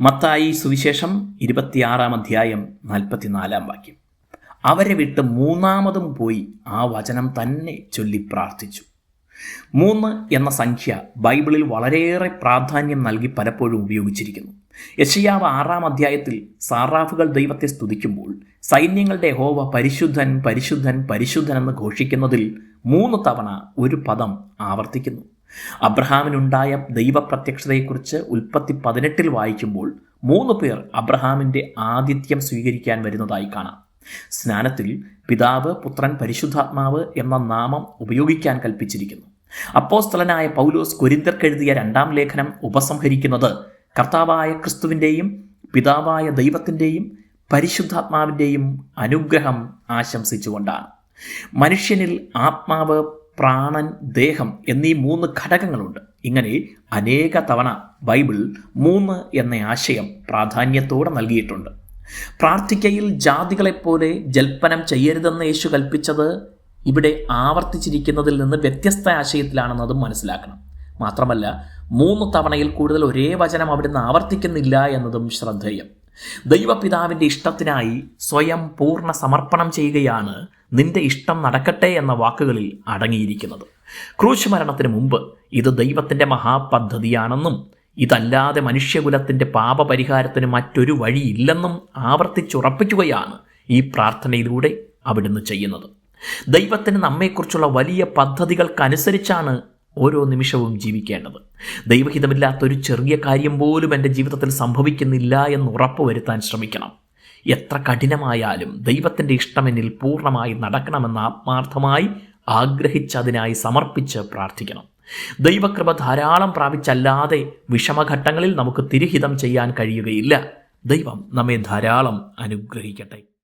മത്തായി സുവിശേഷം ഇരുപത്തിയാറാം അധ്യായം നാൽപ്പത്തിനാലാം വാക്യം. അവരെ വിട്ട് മൂന്നാമതും പോയി ആ വചനം തന്നെ ചൊല്ലി പ്രാർത്ഥിച്ചു. മൂന്ന് എന്ന സംഖ്യ ബൈബിളിൽ വളരെയേറെ പ്രാധാന്യം നൽകി പലപ്പോഴും ഉപയോഗിച്ചിരിക്കുന്നു. യശയാവ് ആറാം അധ്യായത്തിൽ സാറാഫുകൾ ദൈവത്തെ സ്തുതിക്കുമ്പോൾ സൈന്യങ്ങളുടെ ഹോവ പരിശുദ്ധൻ പരിശുദ്ധൻ പരിശുദ്ധൻ എന്ന് ഘോഷിക്കുന്നതിൽ മൂന്ന് തവണ ഒരു പദം ആവർത്തിക്കുന്നു. അബ്രഹാമിനുണ്ടായ ദൈവപ്രത്യക്ഷതയെക്കുറിച്ച് ഉൽപ്പത്തി പതിനെട്ടിൽ വായിക്കുമ്പോൾ മൂന്ന് പേർ അബ്രഹാമിന്റെ ആതിഥ്യം സ്വീകരിക്കാൻ വരുന്നതായി കാണാം. സ്നാനത്തിൽ പിതാവ് പുത്രൻ പരിശുദ്ധാത്മാവ് എന്ന നാമം ഉപയോഗിക്കാൻ കൽപ്പിച്ചിരിക്കുന്നു. അപ്പോസ്തലനായ പൗലോസ് കൊരിന്തർക്കെഴുതിയ രണ്ടാം ലേഖനം ഉപസംഹരിക്കുന്നത് കർത്താവായ ക്രിസ്തുവിന്റെയും പിതാവായ ദൈവത്തിന്റെയും പരിശുദ്ധാത്മാവിന്റെയും അനുഗ്രഹം ആശംസിച്ചുകൊണ്ടാണ്. മനുഷ്യനിൽ ആത്മാവ് പ്രാണൻ ദേഹം എന്നീ മൂന്ന് ഘടകങ്ങളുണ്ട്. ഇങ്ങനെ അനേക തവണ ബൈബിൾ മൂന്ന് എന്ന ആശയം പ്രാധാന്യത്തോടെ നൽകിയിട്ടുണ്ട്. പ്രാർത്ഥിക്കയിൽ ജാതികളെപ്പോലെ ജൽപ്പനം ചെയ്യരുതെന്ന് യേശു കൽപ്പിച്ചത് ഇവിടെ ആവർത്തിച്ചിരിക്കുന്നതിൽ നിന്ന് വ്യത്യസ്ത ആശയത്തിലാണെന്നതും മനസ്സിലാക്കണം. മാത്രമല്ല മൂന്ന് തവണയിൽ കൂടുതൽ ഒരേ വചനം അവിടുന്ന് ആവർത്തിക്കുന്നില്ല എന്നതും ശ്രദ്ധേയം. ദൈവപിതാവിന്റെ ഇഷ്ടത്തിനായി സ്വയം പൂർണ സമർപ്പണം ചെയ്യുകയാണ് നിന്റെ ഇഷ്ടം നടക്കട്ടെ എന്ന വാക്കുകളിൽ അടങ്ങിയിരിക്കുന്നത്. ക്രൂശ് മരണത്തിന് മുമ്പ് ഇത് ദൈവത്തിന്റെ മഹാപദ്ധതിയാണെന്നും ഇതല്ലാതെ മനുഷ്യകുലത്തിന്റെ പാപപരിഹാരത്തിന് മറ്റൊരു വഴിയില്ലെന്നും ആവർത്തിച്ചുറപ്പിക്കുകയാണ് ഈ പ്രാർത്ഥനയിലൂടെ അവിടുന്ന് ചെയ്യുന്നത്. ദൈവത്തിന് നമ്മെക്കുറിച്ചുള്ള വലിയ പദ്ധതികൾക്കനുസരിച്ചാണ് ഓരോ നിമിഷവും ജീവിക്കേണ്ടത്. ദൈവഹിതമില്ലാത്തൊരു ചെറിയ കാര്യം പോലും എന്റെ ജീവിതത്തിൽ സംഭവിക്കുന്നില്ല എന്ന് ഉറപ്പുവരുത്താൻ ശ്രമിക്കണം. എത്ര കഠിനമായാലും ദൈവത്തിന്റെ ഇഷ്ടമെന്നിൽ പൂർണമായി നടക്കണമെന്ന് ആത്മാർത്ഥമായി ആഗ്രഹിച്ചതിനായി സമർപ്പിച്ച് പ്രാർത്ഥിക്കണം. ദൈവകൃപ ധാരാളം പ്രാപിച്ചല്ലാതെ വിഷമഘട്ടങ്ങളിൽ നമുക്ക് തിരുഹിതം ചെയ്യാൻ കഴിയുകയില്ല. ദൈവം നമ്മെ ധാരാളം അനുഗ്രഹിക്കട്ടെ.